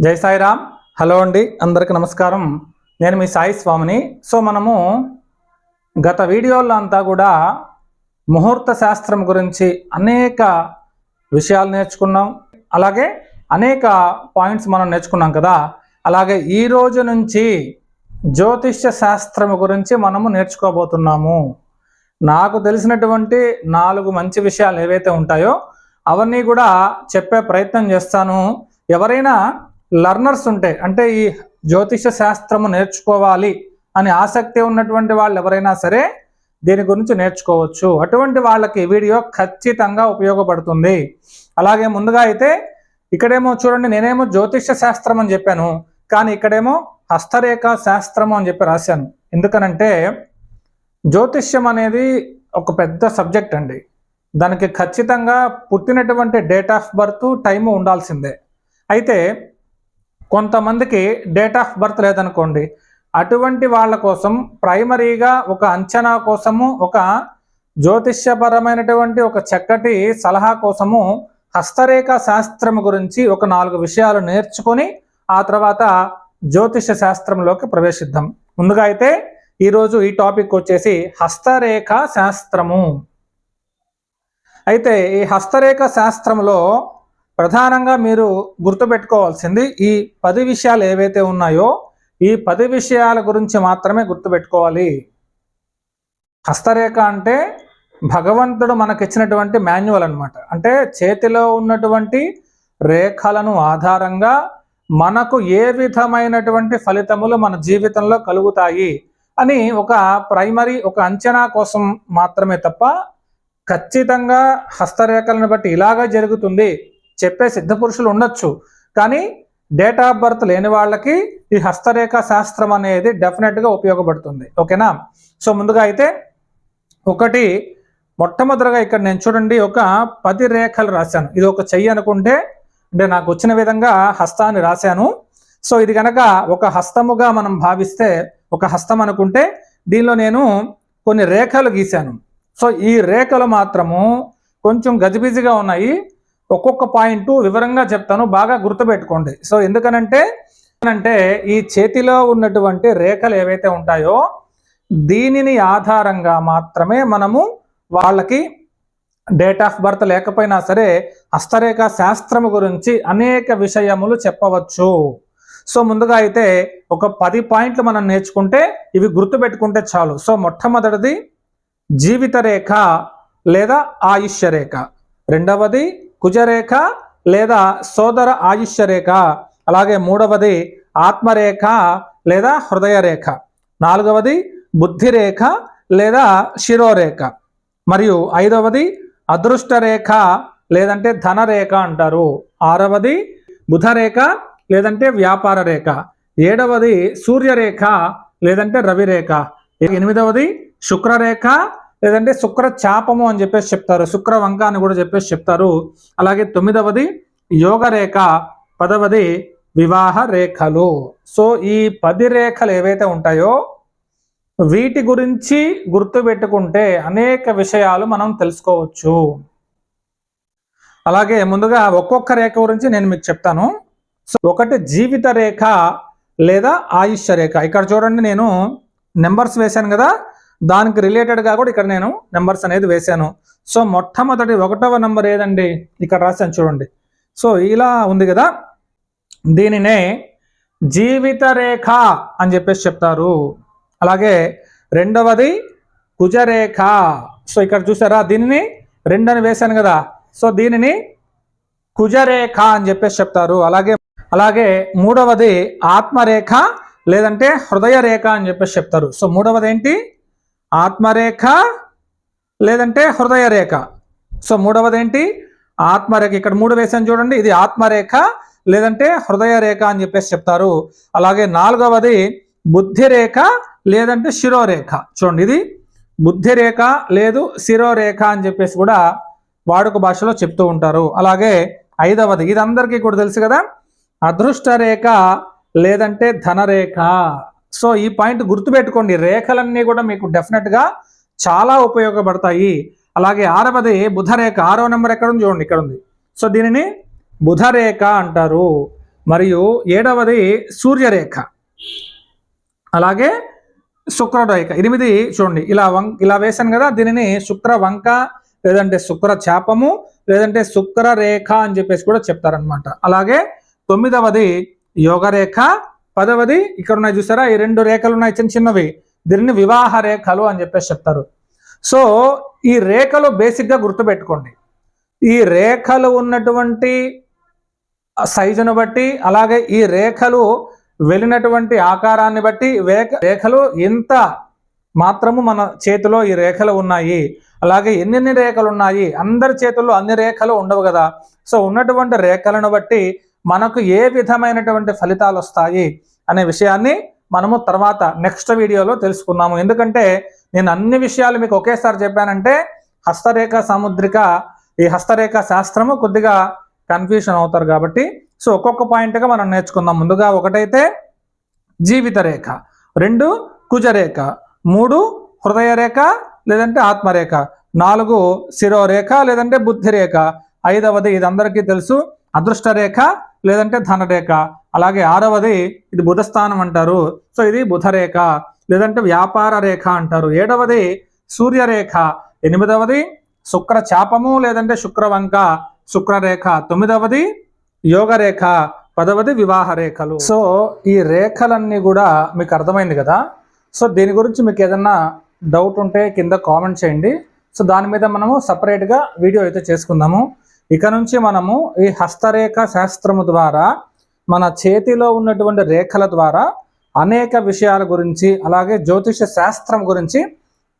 జై సాయిరామ్. హలో అండి అందరికి నమస్కారం. నేను మీ సాయి స్వామిని. సో మనము గత వీడియోల్లో అంతా కూడా ముహూర్త శాస్త్రం గురించి అనేక విషయాలు నేర్చుకున్నాం. అలాగే అనేక పాయింట్స్ మనం నేర్చుకున్నాం కదా. అలాగే ఈ రోజు నుంచి జ్యోతిష్య శాస్త్రం గురించి మనము నేర్చుకోబోతున్నాము. నాకు తెలిసినటువంటి నాలుగు మంచి విషయాలు ఏవైతే ఉంటాయో అవన్నీ కూడా చెప్పే ప్రయత్నం చేస్తాను. ఎవరైనా లర్నర్స్ ఉంటే అంటే ఈ జ్యోతిష శాస్త్రము నేర్చుకోవాలి అని ఆసక్తి ఉన్నటువంటి వాళ్ళు ఎవరైనా సరే దీని గురించి నేర్చుకోవచ్చు. అటువంటి వాళ్ళకి వీడియో ఖచ్చితంగా ఉపయోగపడుతుంది. అలాగే ముందుగా అయితే ఇక్కడేమో చూడండి నేనేమో జ్యోతిష శాస్త్రం అని చెప్పాను కానీ ఇక్కడేమో హస్తరేఖ శాస్త్రము అని చెప్పి రాశాను. ఎందుకనంటే జ్యోతిష్యం అనేది ఒక పెద్ద సబ్జెక్ట్ అండి. దానికి ఖచ్చితంగా పుట్టినటువంటి డేట్ ఆఫ్ బర్త్ టైము ఉండాల్సిందే. అయితే కొంతమందికి డేట్ ఆఫ్ బర్త్ లేదనుకోండి. అటువంటి వాళ్ళ కోసం ప్రైమరీగా ఒక అంచనా కోసము ఒక జ్యోతిష్యపరమైనటువంటి ఒక చక్కటి సలహా కోసము హస్తరేఖ శాస్త్రం గురించి ఒక నాలుగు విషయాలు నేర్చుకొని ఆ తర్వాత జ్యోతిష శాస్త్రంలోకి ప్రవేశిద్దాం. ముందుగా అయితే ఈరోజు ఈ టాపిక్ వచ్చేసి హస్తరేఖ శాస్త్రము. అయితే ఈ హస్తరేఖ శాస్త్రంలో ప్రధానంగా మీరు గుర్తుపెట్టుకోవాల్సింది ఈ పది విషయాలు ఏవైతే ఉన్నాయో ఈ పది విషయాల గురించి మాత్రమే గుర్తుపెట్టుకోవాలి. హస్తరేఖ అంటే భగవంతుడు మనకిచ్చినటువంటి మాన్యువల్ అనమాట అంటే చేతిలో ఉన్నటువంటి రేఖలను ఆధారంగా మనకు ఏ విధమైనటువంటి ఫలితములు మన జీవితంలో కలుగుతాయి అని ఒక ప్రైమరీ ఒక అంచనా కోసం మాత్రమే తప్ప ఖచ్చితంగా హస్తరేఖలను బట్టి ఇలాగా జరుగుతుంది. చెప్పే సిద్ధ పురుషులు ఉండొచ్చు. కానీ డేట్ ఆఫ్ బర్త్ లేని వాళ్ళకి ఈ హస్తరేఖ శాస్త్రం అనేది డెఫినెట్గా ఉపయోగపడుతుంది. ఓకేనా? సో ముందుగా అయితే ఒకటి మొట్టమొదటిగా ఇక్కడ నేను చూడండి ఒక పది రేఖలు రాశాను. ఇది ఒక చెయ్యి అనుకుంటే అంటే నాకు వచ్చిన విధంగా హస్తాన్ని రాశాను. సో ఇది కనుక ఒక హస్తముగా మనం భావిస్తే ఒక హస్తం అనుకుంటే దీనిలో నేను కొన్ని రేఖలు గీశాను. సో ఈ రేఖలు మాత్రము కొంచెం గజిబిజిగా ఉన్నాయి. ఒక్కొక్క పాయింట్ వివరంగా చెప్తాను బాగా గుర్తుపెట్టుకోండి. సో ఎందుకనంటే అంటే ఈ చేతిలో ఉన్నటువంటి రేఖలు ఏవైతే ఉంటాయో దీనిని ఆధారంగా మాత్రమే మనము వాళ్ళకి డేట్ ఆఫ్ బర్త్ లేకపోయినా సరే హస్తరేఖ శాస్త్రము గురించి అనేక విషయములు చెప్పవచ్చు. సో ముందుగా అయితే ఒక పది పాయింట్లు మనం నేర్చుకుంటే ఇవి గుర్తుపెట్టుకుంటే చాలు. సో మొట్టమొదటిది జీవిత రేఖ లేదా ఆయుష్య రేఖ. రెండవది కుజరేఖ లేదా సోదర ఆయుష్య రేఖ అలాగే మూడవది ఆత్మరేఖ లేదా హృదయ రేఖ నాలుగవది బుద్ధి రేఖ లేదా శిరోరేఖ మరియు ఐదవది అదృష్ట రేఖ లేదంటే ధనరేఖ అంటారు ఆరవది బుధరేఖ లేదంటే వ్యాపార రేఖ ఏడవది సూర్యరేఖ లేదంటే రవిరేఖ ఎనిమిదవది శుక్రరేఖ లేదంటే శుక్ర చాపము అని చెప్పేసి చెప్తారు. శుక్ర వంక అని కూడా చెప్పేసి చెప్తారు. అలాగే తొమ్మిదవది యోగ రేఖ పదవది వివాహ రేఖలు. సో ఈ పది రేఖలు ఏవైతే ఉంటాయో వీటి గురించి గుర్తుపెట్టుకుంటే అనేక విషయాలు మనం తెలుసుకోవచ్చు. అలాగే ముందుగా ఒక్కొక్క రేఖ గురించి నేను మీకు చెప్తాను. సో ఒకటి జీవిత రేఖ లేదా ఆయుష్య రేఖ. ఇక్కడ చూడండి నేను నెంబర్స్ వేశాను కదా. దానికి రిలేటెడ్గా కూడా ఇక్కడ నేను నెంబర్స్ అనేది వేశాను. సో మొట్టమొదటి ఒకటవ నెంబర్ ఏదండి? ఇక్కడ రాశాను చూడండి. సో ఇలా ఉంది కదా? దీనినే జీవిత రేఖ అని చెప్పేసి చెప్తారు. అలాగే రెండవది కుజరేఖ సో ఇక్కడ చూసారా? దీనిని రెండని వేశాను కదా. సో దీనిని కుజరేఖ అని చెప్పేసి చెప్తారు. అలాగే అలాగే మూడవది ఆత్మరేఖ లేదంటే హృదయ రేఖ అని చెప్పేసి చెప్తారు. సో మూడవది ఏంటి? ఆత్మరేఖ లేదంటే హృదయ రేఖ. సో మూడవది ఏంటి ఆత్మరేఖ. ఇక్కడ మూడు వేసాను చూడండి. ఇది ఆత్మరేఖ లేదంటే హృదయ రేఖ అని చెప్పేసి చెప్తారు. అలాగే నాలుగవది బుద్ధి రేఖ లేదంటే శిరోరేఖ. చూడండి ఇది. బుద్ధి రేఖ లేదు శిరోరేఖ అని చెప్పేసి కూడా వాడుక భాషలో చెప్తూ ఉంటారు. అలాగే ఐదవది. ఇది అందరికీ కూడా తెలుసు కదా? అదృష్ట రేఖ లేదంటే ధనరేఖ. సో ఈ పాయింట్ గుర్తుపెట్టుకోండి రేఖలన్నీ కూడా మీకు డెఫినెట్గా చాలా ఉపయోగపడతాయి. అలాగే ఆరవది బుధరేఖ ఆరో నెంబర్ ఎక్కడ ఉంది చూడండి ఇక్కడ ఉంది. సో దీనిని బుధరేఖ అంటారు. మరియు ఏడవది సూర్యరేఖ. అలాగే శుక్రరేఖ ఎనిమిది చూడండి ఇలా వం ఇలా వేశాను కదా దీనిని శుక్ర వంక లేదంటే శుక్ర చాపము లేదంటే శుక్ర రేఖ అని చెప్పేసి కూడా చెప్తారనమాట అలాగే తొమ్మిదవది యోగరేఖ పదవది ఇక్కడ ఉన్నాయి చూసారా? ఈ రెండు రేఖలు ఉన్నాయి చిన్న చిన్నవి. దీనిని వివాహ రేఖలు అని చెప్పేసి చెప్తారు. సో ఈ రేఖలు బేసిక్గా గుర్తుపెట్టుకోండి. ఈ రేఖలు ఉన్నటువంటి సైజును బట్టి అలాగే ఈ రేఖలు వెళ్ళినటువంటి ఆకారాన్ని బట్టి రేఖలు ఎంత మాత్రము మన చేతిలో ఈ రేఖలు ఉన్నాయి. అలాగే ఎన్నెన్ని రేఖలు ఉన్నాయి? అందరి చేతుల్లో అన్ని రేఖలు ఉండవు కదా. సో ఉన్నటువంటి రేఖలను బట్టి మనకు ఏ విధమైనటువంటి ఫలితాలు వస్తాయి అనే విషయాన్ని మనము తర్వాత నెక్స్ట్ వీడియోలో తెలుసుకుందాము. ఎందుకంటే నేను అన్ని విషయాలు మీకు ఒకేసారి చెప్పానంటే హస్తరేఖ సాముద్రిక ఈ హస్తరేఖ శాస్త్రము కొద్దిగా కన్ఫ్యూషన్ అవుతారు కాబట్టి సో ఒక్కొక్క పాయింట్గా మనం నేర్చుకుందాం. ముందుగా ఒకటైతే జీవిత రేఖ రెండు కుజరేఖ మూడు హృదయ రేఖ లేదంటే ఆత్మరేఖ నాలుగు శిరోరేఖ లేదంటే బుద్ధి రేఖ ఐదవది ఇది అందరికీ తెలుసు అదృష్ట రేఖ లేదంటే ధనరేఖ. అలాగే ఆరవది ఇది బుధస్థానం అంటారు. సో ఇది బుధరేఖ. లేదంటే వ్యాపార రేఖ అంటారు. ఏడవది సూర్యరేఖ. ఎనిమిదవది శుక్ర చాపము లేదంటే శుక్రవంక శుక్రరేఖ. తొమ్మిదవది యోగరేఖ. పదవది వివాహ రేఖలు. సో ఈ రేఖలన్నీ కూడా మీకు అర్థమైంది కదా? సో దీని గురించి మీకు ఏదన్నా డౌట్ ఉంటే కింద కామెంట్ చేయండి. సో దాని మీద మనము సపరేట్గా వీడియో అయితే చేసుకుందాము. ఇక నుంచి మనము ఈ హస్తరేఖ శాస్త్రము ద్వారా మన చేతిలో ఉన్నటువంటి రేఖల ద్వారా అనేక విషయాల గురించి అలాగే జ్యోతిష శాస్త్రం గురించి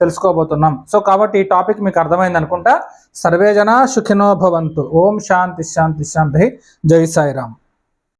తెలుసుకోబోతున్నాం. సో కాబట్టి ఈ టాపిక్ మీకు అర్థమైంది అనుకుంటా. సర్వేజన సుఖినో భవంతు. ఓం శాంతి శాంతి శాంతి. జై సాయిరామ్.